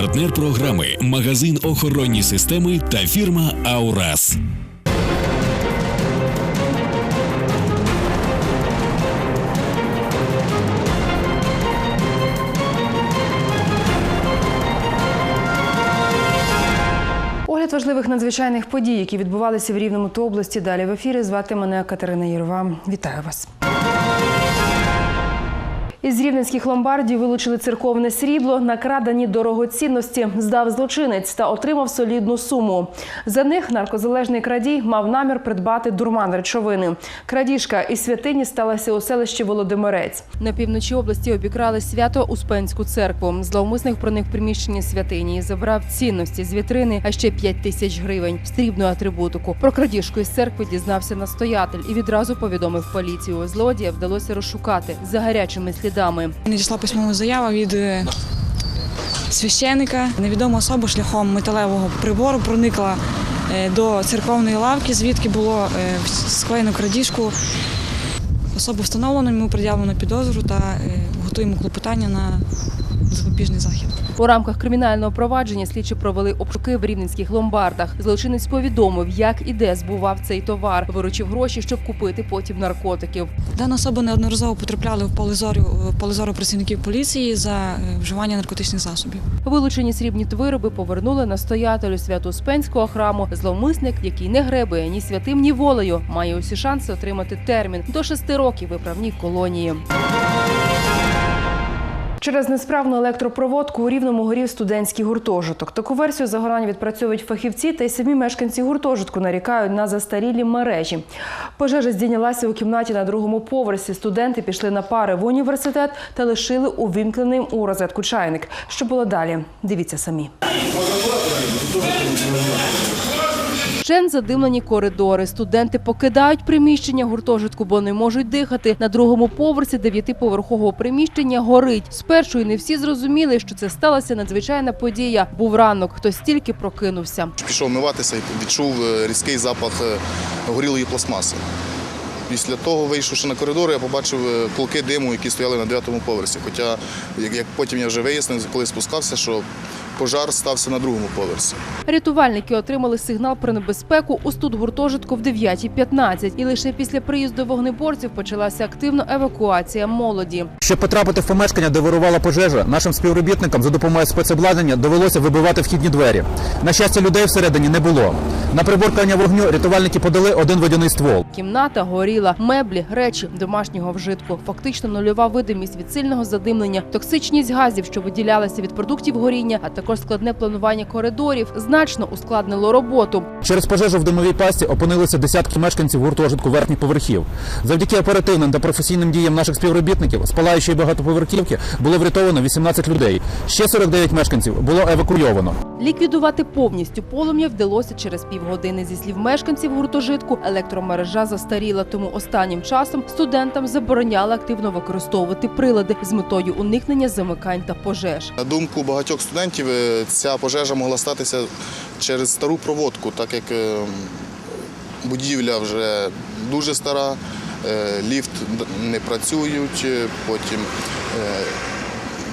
Партнер програми магазин охоронні системи та фірма Аурас. Огляд важливих надзвичайних подій, які відбувалися в Рівному та області. Далі в ефірі звати мене Катерина Єрова. Вітаю вас. Із рівненських ломбардів вилучили церковне срібло, накрадені дорогоцінності, здав злочинець та отримав солідну суму. За них наркозалежний крадій мав намір придбати дурман речовини. Крадіжка із святині сталася у селищі Володимирець. На півночі області обікрали свято Успенську церкву. Зловмисник проник в приміщення святині і забрав цінності з вітрини, а ще 5 тисяч гривень стрібну атрибутику. Про крадіжку із церкви дізнався настоятель і відразу повідомив поліцію. Злодія вдалося розшукати за гарячими слідами. Надійшла письмова заява від е, священика. Невідома особа шляхом металевого прибору проникла е, до церковної лавки, звідки було склеєно крадіжку. Особу встановлено, йому пред'явлено підозру та е, готуємо клопотання на запобіжний захід. У рамках кримінального провадження слідчі провели обшуки в рівненських ломбардах. Злочинець повідомив, як і де збував цей товар, виручив гроші, щоб купити потім наркотиків. Дана особа неодноразово потрапляли в поле зору, в поле зору працівників поліції за е, вживання наркотичних засобів. Вилучені срібні вироби повернули настоятелю Свято-Успенського храму. Зловмисник, який не гребує ні святим, ні волею, має усі шанси отримати термін до шести років виправній колонії. Через несправну електропроводку у рівному горів студентський гуртожиток. Таку версію загорання відпрацьовують фахівці, та й самі мешканці гуртожитку нарікають на застарілі мережі. Пожежа здійнялася у кімнаті на другому поверсі. Студенти пішли на пари в університет та лишили увімкненим у розетку чайник. Що було далі? Дивіться самі. Вщен задимлені коридори. Студенти покидають приміщення гуртожитку, бо не можуть дихати. На другому поверсі дев'ятиповерхового приміщення горить. Спершу і не всі зрозуміли, що це сталася надзвичайна подія. Був ранок, хтось тільки прокинувся. Пішов миватися і відчув е, різкий запах е, горілої пластмаси. Після того, вийшовши на коридор, я побачив е, полки диму, які стояли на дев'ятому поверсі. Хоча, як потім я вже вияснив, коли спускався, що пожар стався на другому поверсі. Рятувальники отримали сигнал про небезпеку у студгуртожитку в 9.15. І лише після приїзду вогнеборців почалася активна евакуація молоді. Щоб потрапити в помешкання, де вирувала пожежа, нашим співробітникам за допомогою спецобладнання довелося вибивати вхідні двері. На щастя, людей всередині не було. На приборкання вогню рятувальники подали один водяний ствол. Кімната горіла, меблі, речі домашнього вжитку. Фактично нульова видимість від сильного задимлення, токсичність газів, що виділялися від продуктів горіння, а також складне планування коридорів, значно ускладнило роботу. Через пожежу в димовій пасті опинилися десятки мешканців гуртожитку верхніх поверхів. Завдяки оперативним та професійним діям наших співробітників з палаючої багатоповерхівки було врятовано 18 людей. Ще 49 мешканців було евакуйовано. Ліквідувати повністю полум'я вдалося через півгодини. Зі слів мешканців гуртожитку, електромережа застаріла, тому останнім часом студентам забороняли активно використовувати прилади з метою уникнення замикань та пожеж. На думку багатьох студентів, е, ця пожежа могла статися через стару проводку, так як е, будівля вже дуже стара, е, ліфт не працюють, потім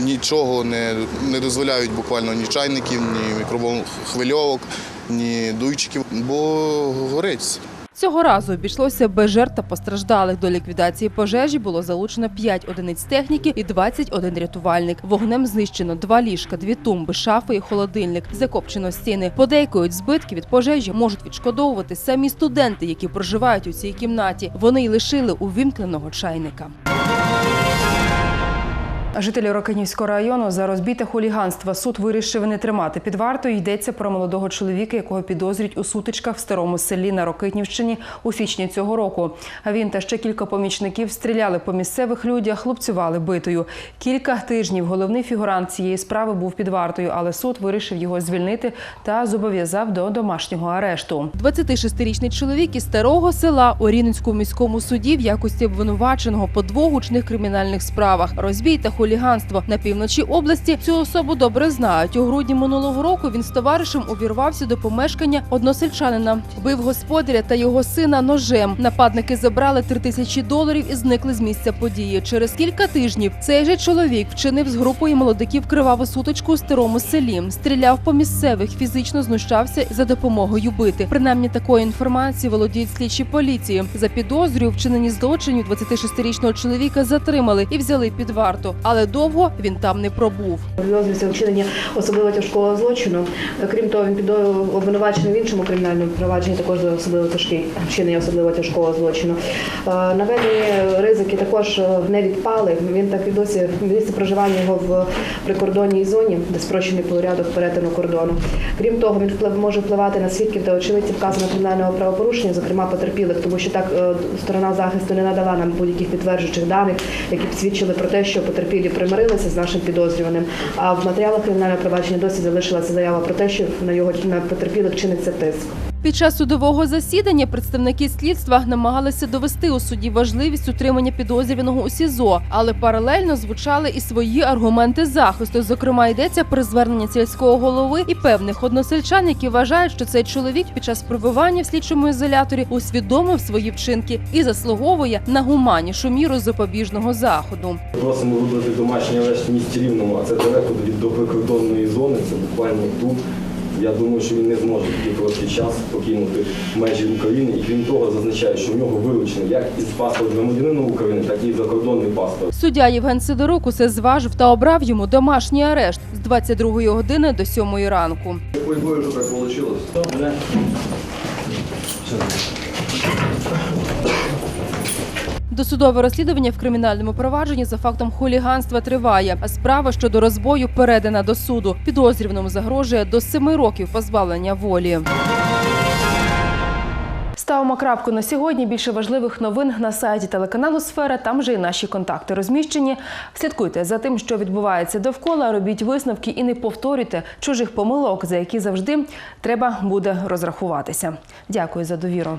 нічого не, не дозволяють буквально ні чайників, ні мікроволновок, ні дуйчиків, бо горить. Цього разу обійшлося без жертв та постраждалих. До ліквідації пожежі було залучено 5 одиниць техніки і 21 рятувальник. Вогнем знищено два ліжка, дві тумби, шафи і холодильник. Закопчено стіни. Подейкують збитки від пожежі можуть відшкодовувати самі студенти, які проживають у цій кімнаті. Вони й лишили увімкненого чайника. Жителі Рокинівського району за розбите хуліганство суд вирішив не тримати під вартою. Йдеться про молодого чоловіка, якого підозрюють у сутичках в старому селі на Рокитнівщині у січні цього року. Він та ще кілька помічників стріляли по місцевих людях, хлопцювали битою. Кілька тижнів головний фігурант цієї справи був під вартою, але суд вирішив його звільнити та зобов'язав до домашнього арешту. 26-річний чоловік із старого села у Рівненському міському суді в якості обвинуваченого по двох гучних кримінальних справах розбій та хуліганство. На півночі області цю особу добре знають. У грудні минулого року він з товаришем увірвався до помешкання односельчанина, бив господаря та його сина ножем. Нападники забрали три тисячі доларів і зникли з місця події. Через кілька тижнів цей же чоловік вчинив з групою молодиків криваву сутичку у старому селі. Стріляв по місцевих, фізично знущався за допомогою бити. Принаймні такої інформації володіють слідчі поліції. За підозрою вчинені злочинів 26-річного чоловіка затримали і взяли під варту, але довго він там не пробув. Підозрюється у вчиненні особливо тяжкого злочину. Крім того, він підо- обвинувачений в іншому кримінальному провадженні також за особливо тяжкий вчинення особливо тяжкого злочину. Е, Наведені ризики також е, не відпали. Він так і досі місце проживання його в прикордонній зоні, де спрощений порядок перетину кордону. Крім того, він може впливати на свідків та очевидців вказаного кримінального правопорушення, зокрема потерпілих, тому що так е, сторона захисту не надала нам будь-яких підтверджуючих даних, які б свідчили про те, що потерпілі примирилися з нашим підозрюваним. А в матеріалах кримінального провадження досі залишилася заява про те, що на його на потерпілих чиниться тиск. Під час судового засідання представники слідства намагалися довести у суді важливість утримання підозрюваного у СІЗО, але паралельно звучали і свої аргументи захисту. Зокрема, йдеться про звернення сільського голови і певних односельчан, які вважають, що цей чоловік під час перебування в слідчому ізоляторі усвідомив свої вчинки і заслуговує на гуманнішу міру запобіжного заходу. Просимо вибрати домашній арешт в місті Рівному, а це далеко від до прикордонної зони, це буквально тут. Я думаю, що він не зможе в такий короткий час покинути межі України. І крім того, зазначаю, що в нього вилучено як із паспорт громадянина України, так і закордонний паспорт. Суддя Євген Сидорук усе зважив та обрав йому домашній арешт з 22 години до 7 ранку. Ой, боже, так получилось. Досудове розслідування в кримінальному провадженні за фактом хуліганства триває, а справа щодо розбою передана до суду. Підозрюваному загрожує до семи років позбавлення волі. Ставимо крапку на сьогодні. Більше важливих новин на сайті телеканалу Сфера. Там же і наші контакти розміщені. Слідкуйте за тим, що відбувається довкола. Робіть висновки і не повторюйте чужих помилок, за які завжди треба буде розрахуватися. Дякую за довіру.